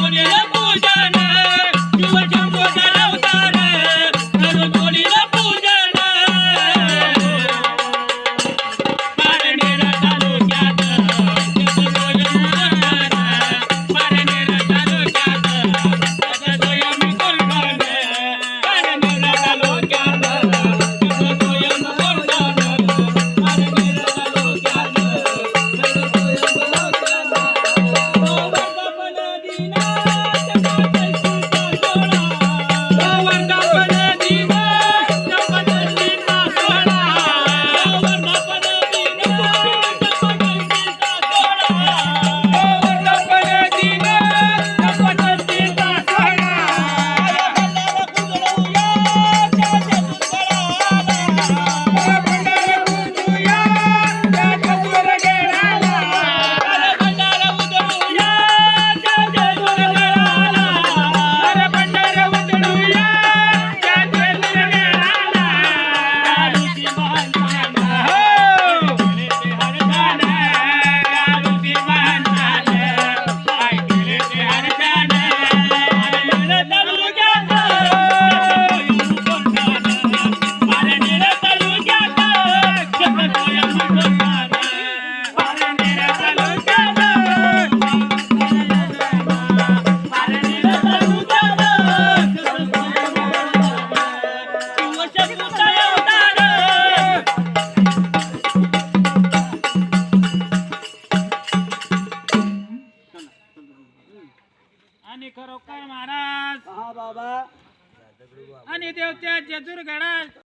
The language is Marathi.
过年 आणि खरोखर महाराज. हा बाबा. आणि देवच्या जेजूर गडात